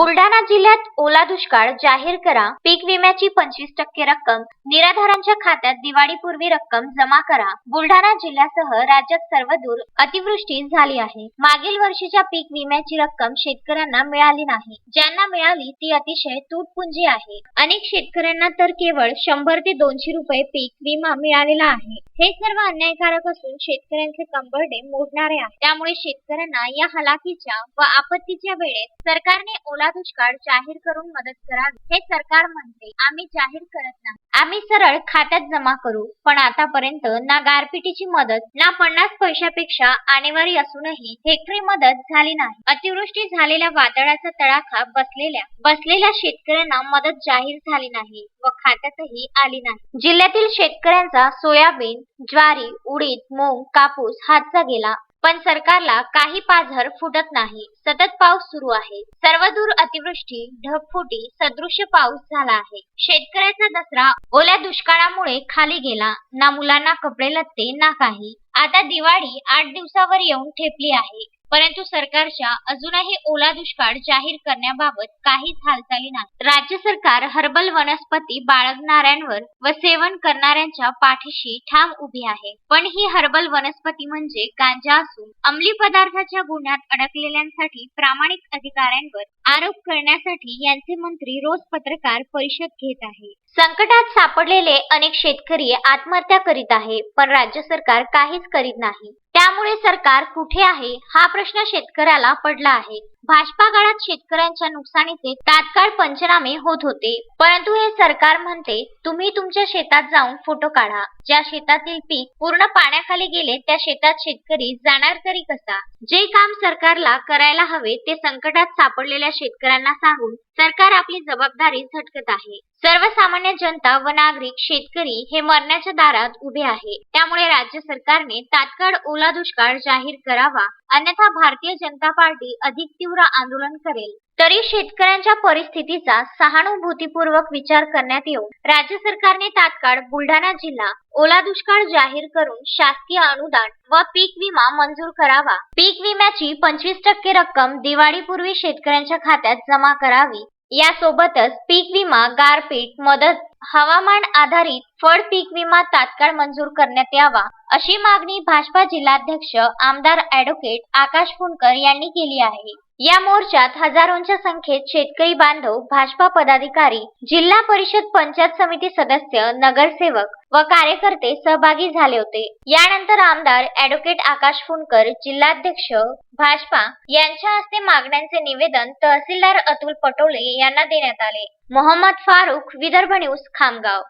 बुलढाणा जिल्ह्यात ओला दुष्काळ जाहीर करा. पीक विम्याची पंचवीस टक्के रक्कम निराधारांच्या खात्यात दिवाळीपूर्वी रक्कम जमा करा. बुलढाणा जिल्ह्यासह राज्यात सर्वदूर अतिवृष्टी झाली आहे. मागील वर्षीच्या पीक विम्याची रक्कम शेतकऱ्यांना मिळाली नाही. ज्यांना मिळाली ती अतिशय तुटपुंजी आहे. अनेक शेतकऱ्यांना तर केवळ शंभर ते दोनशे रुपये पीक विमा मिळालेला आहे. हे सर्व अन्यायकारक असून शेतकऱ्यांचे कंबरडे मोडणारे आहे त्यामुळे शेतकऱ्यांना या हलाखीच्या व आपत्तीच्या वेळेत सरकारने ओला काळा दुष्काळ जाहीर करून मदत करावी. हे सरकार म्हणते आम्ही जाहीर करत नाही. आम्ही सरळ खात्यात जमा करू. पण आतापर्यंत ना गारपिटीची मदत ना पन्नास पैशापेक्षा आणेवारी असूनही हेक्टरी मदत झाली नाही. अतिवृष्टी झालेल्या वादळाचा तडाखा बसलेल्या बसलेल्या शेतकऱ्यांना मदत जाहीर झाली नाही व खात्यातही आली नाही. जिल्ह्यातील शेतकऱ्यांचा सोयाबीन ज्वारी उडीद मूग कापूस हातचा गेला पण सरकारला काही पाझर फुटत नाही. सतत पाऊस सुरू आहे. सर्वदूर अतिवृष्टी ढगफुटी सदृश्य पाऊस झाला आहे. शेतकऱ्याचा दसरा ओल्या दुष्काळामुळे खाली गेला. ना मुलांना कपडे लत्ते ना काही. आता दिवाळी आठ दिवसावर येऊन ठेपली आहे. परंतु सरकारच्या अजूनही ओला दुष्काळ जाहीर करण्याबाबत काहीच हालचाली नाही. राज्य सरकार हर्बल वनस्पती बाळगणाऱ्यांवर व सेवन करणाऱ्यांच्या पाठीशी ठाम उभी आहे. पण ही हर्बल वनस्पती म्हणजे गांजा असून अंमली पदार्थाच्या गुन्ह्यात अडकलेल्यांसाठी प्रामाणिक अधिकाऱ्यांवर आरोप करण्यासाठी यांचे मंत्री रोज पत्रकार परिषद घेत आहे. संकटात सापडलेले अनेक शेतकरी आत्महत्या करीत आहे पण राज्य सरकार काहीच करीत नाही. त्यामुळे सरकार कुठे आहे हा प्रश्न शेतकऱ्याला पडला आहे. भाजपा काळात शेतकऱ्यांच्या नुकसानीचे तात्काळ पंचनामे होत होते. परंतु हे सरकार म्हणते तुम्ही तुमच्या शेतात जाऊन फोटो काढा. ज्या शेतातील पीक पूर्ण पाण्याखाली गेले त्या शेतात शेतकरी जाणार तरी कसा? जे काम सरकारला करायला हवे ते संकटात सापडलेल्या शेतकऱ्यांना सांगून सरकार आपली जबाबदारी झटकत आहे. सर्वसामान्य जनता व नागरिक शेतकरी हे मरण्याच्या दारात उभे आहे. त्यामुळे राज्य सरकारने तात्काळ ओला दुष्काळ जाहीर करावा अन्यथा भारतीय जनता पार्टी अधिक तीव्र आंदोलन करेल. तरी शेतकऱ्यांच्या परिस्थितीचा सहानुभूतीपूर्वक विचार करण्यात येऊन राज्य सरकारने तात्काळ बुलढाणा जिल्हा ओला दुष्काळ जाहीर करून शासकीय अनुदान व पीक विमा मंजूर करावा. पीक विम्याची पंचवीस टक्के रक्कम दिवाळीपूर्वी शेतकऱ्यांच्या खात्यात जमा करावी. यासोबतच पीक विमा गारपीट मदत हवामान आधारित फळ पीक विमा तात्काळ मंजूर करण्यात यावा अशी मागणी भाजपा जिल्हाध्यक्ष आमदार ॲडव्होकेट आकाश फुंडकर यांनी केली आहे. या मोर्चात हजारोंच्या संख्येत शेतकरी बांधव भाजपा पदाधिकारी जिल्हा परिषद पंचायत समिती सदस्य नगरसेवक व कार्यकर्ते सहभागी झाले होते. यानंतर आमदार ऍडव्होकेट आकाश फुंडकर जिल्हाध्यक्ष भाजपा यांच्या हस्ते मागण्यांचे निवेदन तहसीलदार अतुल पटोले यांना देण्यात आले. मोहम्मद फारुख विदर्भ न्यूज खामगाव.